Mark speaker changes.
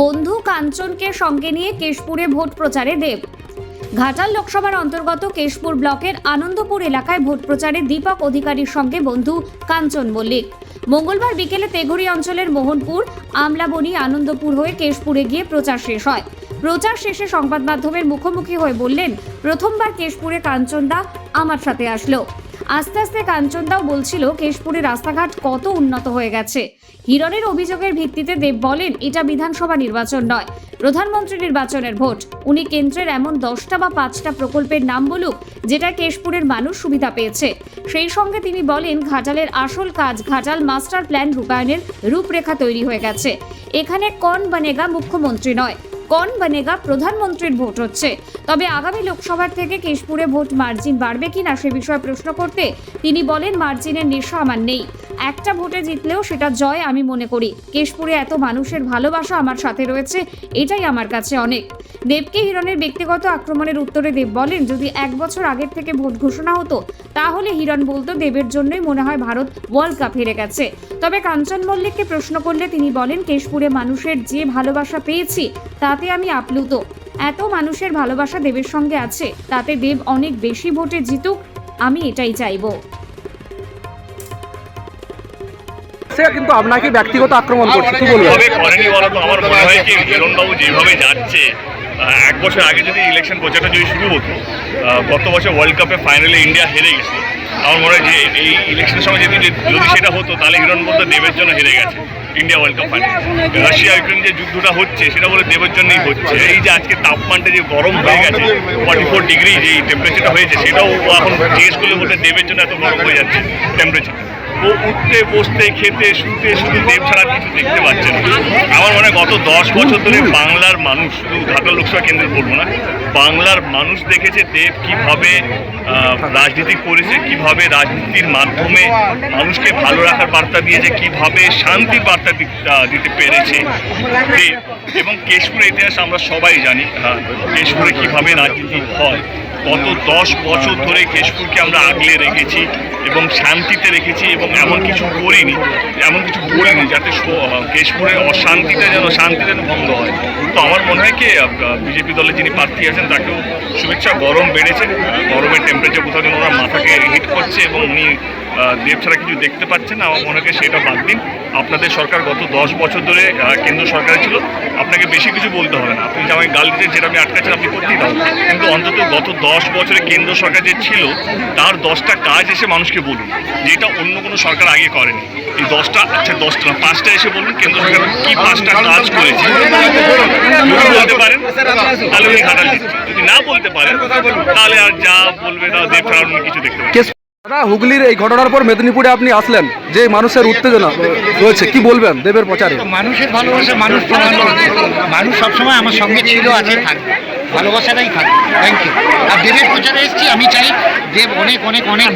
Speaker 1: বন্ধু কাঞ্চনকে সঙ্গে নিয়ে কেশপুরে ভোট প্রচারে দেব। ঘাটাল লোকসভার অন্তর্গত কেশপুর ব্লকের আনন্দপুর এলাকায় ভোট প্রচারে দীপক অধিকারীর সঙ্গে বন্ধু কাঞ্চন মল্লিক। মঙ্গলবার বিকেলে তেঘুরি অঞ্চলের মোহনপুর, আমলাবনি, আনন্দপুর হয়ে কেশপুরে গিয়ে প্রচার শেষ হয়। প্রচার শেষে সংবাদ মাধ্যমের মুখোমুখি হয়ে বললেন, প্রথমবার কেশপুরে কাঞ্চনদা আমার সাথে আসলো। আস্তে আস্তে কাঞ্চনদাও বলছিল, কেশপুরে রাস্তাঘাট কত উন্নত হয়ে গেছে। হিরণের অভিযোগের ভিত্তিতে দেব বলেন, এটা বিধানসভা নির্বাচন নয়, প্রধানমন্ত্রী নির্বাচনের ভোট। উনি কেন্দ্রের এমন দশটা বা পাঁচটা প্রকল্পের নাম বলুক, যেটা কেশপুরের মানুষ সুবিধা পেয়েছে। সেই সঙ্গে তিনি বলেন, ঘাটালের আসল কাজ ঘাটাল মাস্টার প্ল্যান রূপায়ণের রূপরেখা তৈরি হয়ে গেছে। এখানে কন বানেগা মুখ্যমন্ত্রী নয়। কন বনেগা প্রধানমন্ত্রীর ভোট হচ্ছে। তবে আগামী লোকসভার থেকে কেশপুরে ভোট মার্জিন বাড়বে কিনা সে বিষয়ে প্রশ্ন করতে তিনি বলেন, মার্জিনের নেশা আমার নেই। একটা ভোটে জিতলেও সেটা জয় আমি মনে করি। কেশপুরে এত মানুষের ভালোবাসা আমার সাথে রয়েছে, এটাই আমার কাছে অনেক। দেবকে হিরণের ব্যক্তিগত আক্রমণের উত্তরে দেব বলেন, যদি এক বছর আগের থেকে ভোট ঘোষণা হতো, তাহলে হিরণ বলতো দেবের জন্যই মনে হয় ভারত ওয়ার্ল্ড কাপ হেরে গেছে। তবে কাঞ্চন মল্লিককে প্রশ্ন করলে তিনি বলেন, কেশপুরে মানুষের যে ভালোবাসা পেয়েছি, তাতে আমি আপ্লুত। এত মানুষের ভালোবাসা দেবের সঙ্গে আছে, তাতে দেব অনেক বেশি ভোটে জিতুক, আমি এটাই চাইব।
Speaker 2: সে কিন্তু আপনাকে ব্যক্তিগত আক্রমণ করছে। কি বলবেন?
Speaker 3: আমার মনে হয় কি হিরণবাবু যেভাবে যাচ্ছে এক বছর আগে যদি ইলেকশন প্রচারটা যদি শুরু হতো গত বছর ওয়ার্ল্ড কাপে ফাইনালে ইন্ডিয়া হেরে গেছে। আমার মনে হয় যে এই ইলেকশনের সময় যদি যদি সেটা হতো, তাহলে হিরণ বলতো দেবের জন্য হেরে গেছে India world cup final Russia Ukraine যে যুদ্ধটা হচ্ছে, সেটা বলে দেবের জন্যই হচ্ছে। এই যে আজকে তাপমানটা যে গরম হয়ে গেছে ফর্টি ফোর ডিগ্রি যে টেম্পারেচারটা হয়েছে, সেটাও এখন জিজ্ঞেস করলে বলতে দেবের জন্য এত গরম হয়ে যাচ্ছে টেম্পারেচার ও উঠতে, বসতে, খেতে, শুতে, শুধু দেব ছাড়া কিছু দেখতে পাচ্ছে না। আমার মনে গত দশ বছর ধরে বাংলার মানুষ, শুধু ঘাটাল লোকসভা কেন্দ্রে বলব না, বাংলার মানুষ দেখেছে দেব কীভাবে রাজনীতি করেছে, কীভাবে রাজনীতির মাধ্যমে মানুষকে ভালো রাখার বার্তা দিয়েছে, কীভাবে শান্তির বার্তা দিতে পেরেছে। দেব এবং কেশপুরের ইতিহাস আমরা সবাই জানি কেশপুরে কীভাবে রাজনীতি হয়। গত দশ বছর ধরে কেশপুরকে আমরা আগলে রেখেছি এবং শান্তিতে রেখেছি এবং এমন কিছু করিনি, এমন কিছু বলিনি যাতে কেশপুরের অশান্তিটা যেন শান্তিতে বন্ধ হয়। তো আমার মনে হয় কি বিজেপি দলে যিনি প্রার্থী আছেন, তাকেও শুভেচ্ছা, গরম বেড়েছে, গরমের টেম্পারেচার কোথাও যেন ওনার মাথাকে হিট করছে এবং উনি দেব ছাড়া কিছু দেখতে পাচ্ছেন আমার মনে হয় সেটা বাদ দিন। আপনাদের সরকার গত দশ বছর ধরে কেন্দ্র সরকারে ছিল। আপনাকে বেশি কিছু বলতে হবে না। আপনি যে আমাকে গাল দিতে যেটা আমি আটকাচ্ছেন, আপনি করতেই পারেন। কিন্তু অন্তত গত দশ বছরে কেন্দ্র সরকার যে ছিল, তার দশটা কাজ এসে মানুষকে বলুন। যেটা অন্য কোনো সরকার আগে করেনি। এই দশটা আচ্ছা দশটা না, পাঁচটা এসে বলুন, কেন্দ্র সরকার কি পাঁচটা কাজ করেছে। বলতে পারেন, তাহলে উনি ঘাটাল যদি না বলতে পারেন, তাহলে আর যা বলবে তা দেব ছাড়া কিছু দেখতে
Speaker 2: কেস দাদা হুগলির এই ঘটনার পর মেদিনীপুরে আপনি আসলেন যে মানুষের উত্তেজনা রয়েছে কি বলবেন দেবের প্রচারে?
Speaker 4: মানুষের ভালোবাসা মানুষ প্রমাণ মানুষ সবসময় আমার সঙ্গে ছিল আছে থাকবে ভালোবাসাটাই থাকবে থ্যাংক ইউ আর দেবের প্রচারে এসেছি আমি চাই দেব অনেক অনেক অনেক